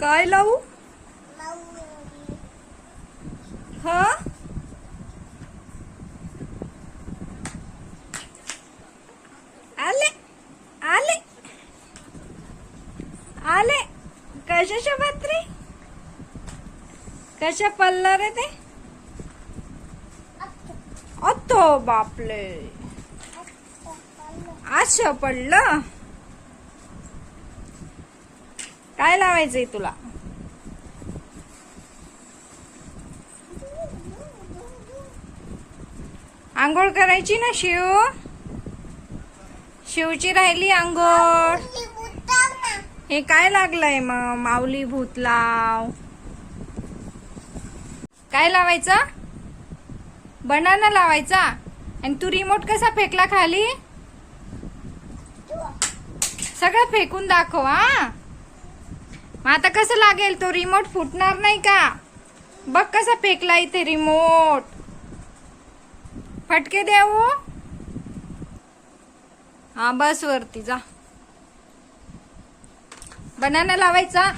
काय लावू? हा? आले आले. आले. कशाच्या पत्री कशा पडला रे ते? अतो बापले. असं पडलं? काय लावायचंय तुला? आंघोळ करायची ना शिव? शिवची राहिली आंघोळ. हे काय लागलंय मग माऊली भूत लाव काय लावायचा? बनाना लावायचा? आणि तू रिमोट कसा फेकला खाली? सगळं फेकून दाखव हा. मग आता कसं लागेल? तो रिमोट फुटणार नाही का? बघ कसा फेकला इथे रिमोट फटके देऊ हो. हा बस वरती जा. बनाना लावायचा.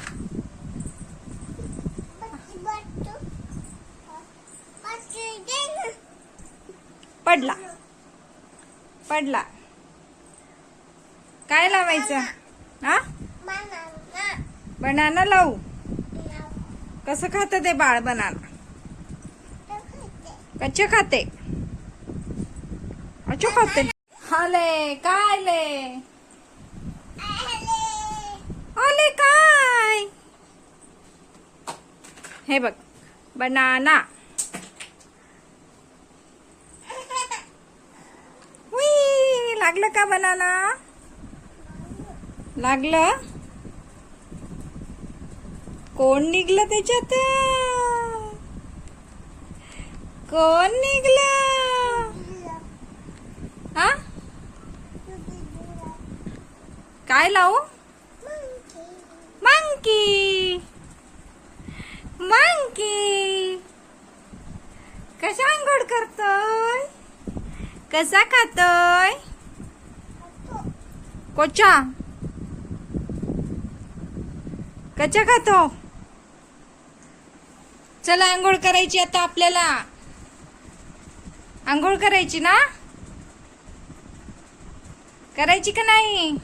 पडला. पडला. काय लावायचं? हा? बनाना लावू? कसं खात ते बाळ बनाना? कच्चे खाते. अच्छा खाते. आले काय आले आले काय? हे बघ बनाना. हुई, लागलं का बनाना? लागलं? कोण निघलं त्याच्यात? कोण निघलं? हा? काय लावू? मंकी. मंकी. कशा अंघोळ करतोय? कसा खातोय? कोचा कच्चा खातो? चला आंघोळ करायची आता आपल्याला. आंघोळ करायची ना? करायची का नाही?